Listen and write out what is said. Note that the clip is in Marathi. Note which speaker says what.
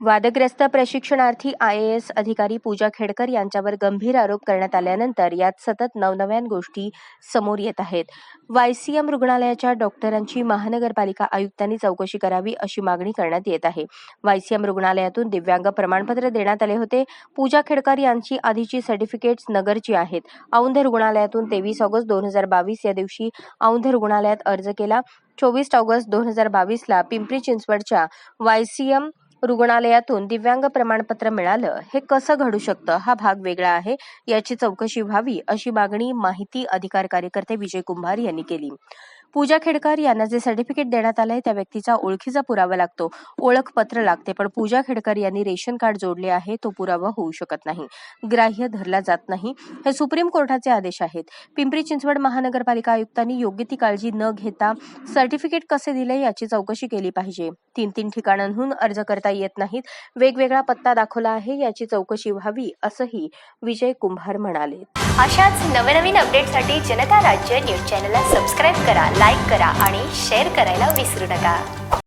Speaker 1: वादग्रस्त प्रशिक्षणार्थी आय ए एस अधिकारी पूजा खेडकर यांच्यावर गंभीर आरोप करण्यात आल्यानंतर यात सतत नवनव्यान गोष्टी समोर येत आहेत. वायसीएम रुग्णालयाच्या डॉक्टरांची महानगरपालिका आयुक्तांनी चौकशी करावी अशी मागणी करण्यात येत आहे. वायसीएम रुग्णालयातून दिव्यांग प्रमाणपत्र देण्यात आले होते. पूजा खेडकर यांची आधीची सर्टिफिकेट्स नगरची आहेत. औंध रुग्णालयातून तेवीस ऑगस्ट दोन हजार बावीस या दिवशी औंध रुग्णालयात अर्ज केला. चोवीस ऑगस्ट दोन हजार बावीसला पिंपरी चिंचवडच्या वायसीएम रुग्णालयातून दिव्यांग प्रमाणपत्र मिळालं हे कसं घडू शकतं? हा भाग वेगळा आहे. याची चौकशी व्हावी अशी मागणी माहिती अधिकार कार्यकर्ते विजय कुंभार यांनी केली. पूजा खेडकर यांना जे सर्टिफिकेट देण्यात आलंय त्या व्यक्तीचा ओळखीचा पुरावा लागतो. ओळखपत्र लागते पण पूजा खेडकर यांनी रेशन कार्ड जोडले आहे तो पुरावा होऊ शकत नाही. ग्राह्य धरला जात नाही. हे सुप्रीम कोर्टाचे आदेश आहेत. पिंपरी चिंचवड महानगरपालिका आयुक्तांनी योग्य ती काळजी न घेता सर्टिफिकेट कसे दिले याची चौकशी केली पाहिजे. तीन तीन ठिकाणांहून अर्ज करता येत नाहीत. वेगवेगळा पत्ता दाखवला आहे याची चौकशी व्हावी असंही विजय कुंभार म्हणाले.
Speaker 2: अशाच नवनवीन अपडेटसाठी जनता राज्य न्यूज चॅनलला सबस्क्राईब करा. लाईक करा आणि शेअर करायला विसरू नका.